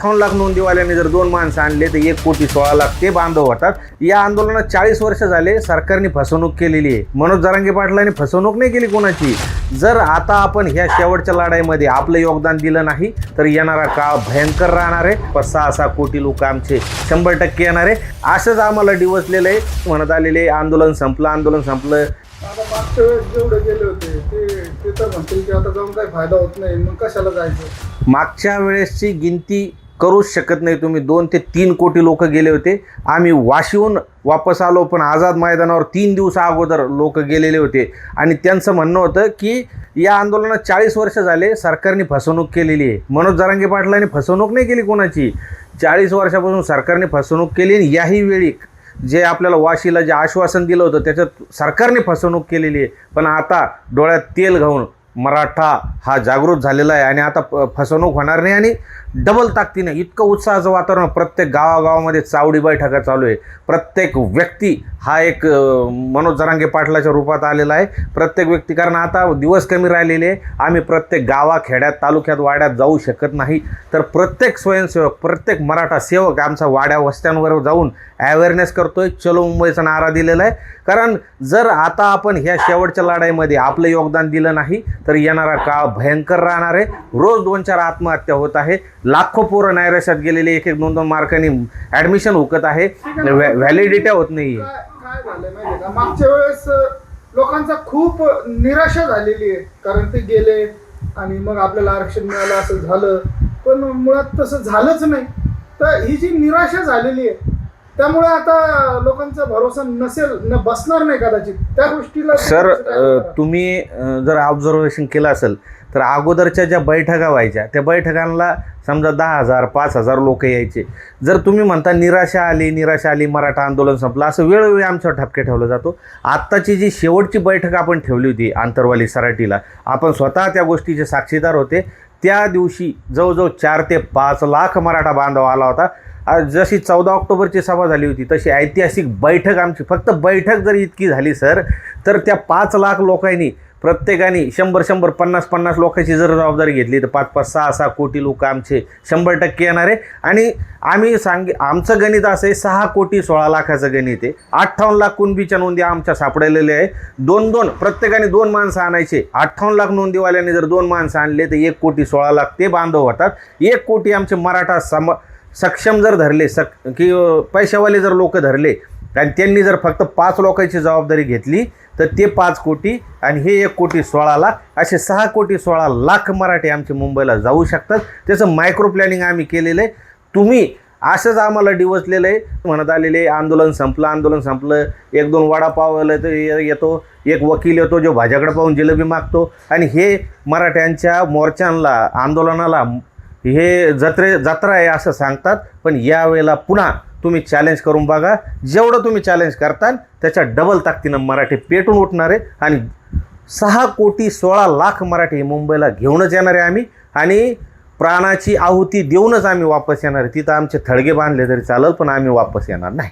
अठ्ठावन्न लाख नोंदीवाल्यांनी जर दोन माणसं आणले तर एक कोटी सोळा लाख ते बांधव होतात. या आंदोलनात चाळीस वर्ष झाले सरकारने फसवणूक केलेली आहे. मनोज जरांगे पाटलांनी फसवणूक नाही केली कोणाची? जर आता आपण ह्या शेवटच्या लढाईमध्ये आपलं योगदान दिलं नाही तर येणारा काळ भयंकर राहणार आहे. पण सहा सहा कोटी लोक आमचे शंभर टक्के येणार आहे. असंच आम्हाला डिवचलेलं आहे. म्हणत आलेले आंदोलन संपलं आंदोलन संपलं. आता मागच्या वेळेस जेवढे गेले होते ते ते तर म्हणतील की आता जाऊन काही फायदा होत नाही. मग कशाला जायचं? मागच्या वेळेसची गिनती करूच शकत नाही. तुम्ही दोन ते तीन कोटी लोक गेले होते. आम्ही वाशीहून वापस आलो पण आझाद मैदानावर तीन दिवसा अगोदर लोक गेलेले होते. आणि त्यांचं म्हणणं होतं की या आंदोलनात चाळीस वर्ष झाले सरकारने फसवणूक केलेली आहे. मनोज जरांगे पाटलांनी फसवणूक नाही केली कोणाची? चाळीस वर्षापासून सरकारने फसवणूक केली आणि याही वेळी जे आपल्याला वाशीला जे आश्वासन दिलं होतं त्याच्यात सरकारने फसवणूक केलेली आहे. पण आता डोळ्यात तेल घाऊन मराठा हा जागृत झालेला आहे आणि आता प- फसवणूक होणार नाही आणि डबल ताकदीने इतकं उत्साहाचं वातावरण प्रत्येक गावागावामध्ये चावडी बैठका चालू आहे. प्रत्येक व्यक्ती हा एक मनोज जरांगे पाटलाच्या रूपात आलेला आहे. प्रत्येक व्यक्ती कारण आता दिवस कमी राहिलेले आहे. आम्ही प्रत्येक गावाखेड्यात तालुक्यात वाड्यात जाऊ शकत नाही. तर प्रत्येक स्वयंसेवक प्रत्येक मराठा सेवक आमचा वाड्या वस्त्यांवर जाऊन अवेअरनेस करतोय. चलो मुंबईचा नारा दिलेला आहे. कारण जर आता आपण ह्या शेवटच्या लढाईमध्ये आपलं योगदान दिलं नाही तर येणारा काळ भयंकर राहणार आहे. रोज दोन चार आत्महत्या होत आहे. लाखो पोरं नैराश्यात गेलेले एक एक दोन दोन मार्कांनी ॲडमिशन हुकत आहे. व्हॅलिडिट्या होत नाही काय मागच्या वेळेस लोकांचा खूप निराशा झालेली आहे कारण ते गेले आणि मग आपल्याला आरक्षण मिळालं असं झालं. पण मुळात तसं झालंच नाही. तर ही जी निराशा झालेली आहे त्यामुळे आता लोकांचा भरोसा नसेल न बसणार नाही कदाचित. त्या गोष्टीला सर तुम्ही जर ऑब्झर्वेशन केलं असेल तर अगोदरच्या ज्या बैठका व्हायच्या त्या बैठकांना समजा दहा हजार पाच हजार लोक यायचे. जर तुम्ही म्हणता निराशा आली निराशा आली मराठा आंदोलन संपलं असं वेळोवेळी आमच्यावर ठपके ठेवलं जातो. आत्ताची जी शेवटची बैठक आपण ठेवली होती आंतरवाली सराटीला आपण स्वतः त्या गोष्टीचे साक्षीदार होते. त्या दिवशी जवळजवळ चार ते पाच लाख मराठा बांधव आला होता. जशी चौदा ऑक्टोबरची सभा झाली होती तशी ऐतिहासिक बैठक आमची. फक्त बैठक जर इतकी झाली सर तर त्या पाच लाख लोकांनी प्रत्येकाने शंभर शंभर पन्नास पन्नास लोकांची जर जबाबदारी घेतली तर पाच पाच सहा सहा कोटी लोक आमचे शंभर टक्के येणार आहे. आणि आम्ही सांगे आमचं गणित असं आहे सहा कोटी सोळा लाखाचं गणित आहे. अठ्ठावन्न लाख कुणबीच्या नोंदी आमच्या सापडलेल्या आहे दोन दोन प्रत्येकाने दोन माणसं आणायचे. अठ्ठावन्न लाख नोंदीवाल्याने जर दोन माणसं आणले तर एक कोटी सोळा लाख ते बांधव होतात. एक कोटी आमचे मराठा सम सक्षम जर धरले सक की पैशावाले जर लोक धरले आणि त्यांनी जर फक्त पाच लोकांची जबाबदारी घेतली तर ते पाच कोटी आणि हे एक कोटी सोळा लाख असे सहा कोटी सोळा लाख मराठी आमचे मुंबईला जाऊ शकतात. त्याचं मायक्रो प्लॅनिंग आम्ही केलेलं आहे. तुम्ही असंच आम्हाला डिवचलेलं आहे. म्हणत आलेले आहे, आंदोलन संपलं आंदोलन संपलं. एक दोन वडापाव आलं तर येतो. एक वकील येतो जो भाज्याकडे पाहून जिलेबी मागतो. आणि हे मराठ्यांच्या मोर्चांना आंदोलनाला हे जत्रे जत्रा आहे असं सांगतात पण यावेळेला पुन्हा तुम्ही चॅलेंज करून बघा. जेवढं तुम्ही चॅलेंज करताल त्याच्या डबल ताकदीनं मराठी पेटून उठणार आहे आणि सहा कोटी सोळा लाख मराठी मुंबईला घेऊनच येणार आहे आम्ही. आणि प्राणाची आहुती देऊनच आम्ही वापस येणार आहे. तिथं आमचे थडगे बांधले तरी चालेल पण आम्ही वापस येणार नाही.